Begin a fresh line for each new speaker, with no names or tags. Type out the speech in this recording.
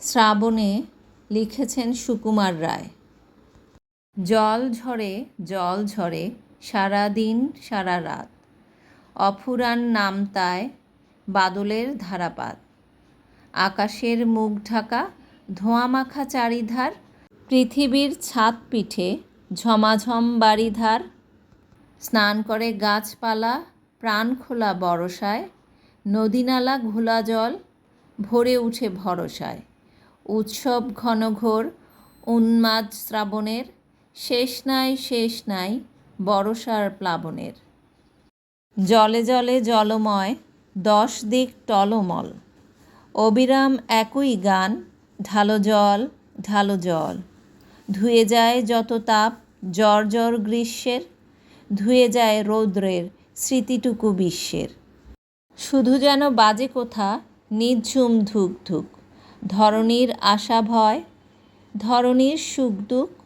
শ্রাবণে লিখেছেন সুকুমার রায়। জল ঝরে জল ঝরে, সারা দিন, সারা রাত। অফুরান নামতায় বাদলের ধারাপাত। আকাশের মুখ ঢাকা ধোঁয়ামাখা চারিধার। পৃথিবীর ছাদ পিঠে, ঝমাঝম বাড়িধার। স্নান করে গাছপালা, প্রাণ খোলা বরসায়। নদীনালা ঘোলা জল, ভরে উঠে ভরসায়। উৎসব ঘনঘোর, উন্মাদ শ্রাবণের, শেষ নাই শেষ নাই বরসার প্লাবনের। জলে জলে জলময়, দশ দিক টলমল। অবিরাম একই গান, ঢালো জল ঢালো জল। ধুয়ে যায় যত তাপ, জ্বর জ্বর গ্রীষ্মের, ধুয়ে যায় রৌদ্রের স্মৃতিটুকু বিশ্বের। শুধু যেন বাজে কোথা নিঝুম ধুক ধুক ধরণীর আশা ভয় ধরনীর সুখ দুঃখ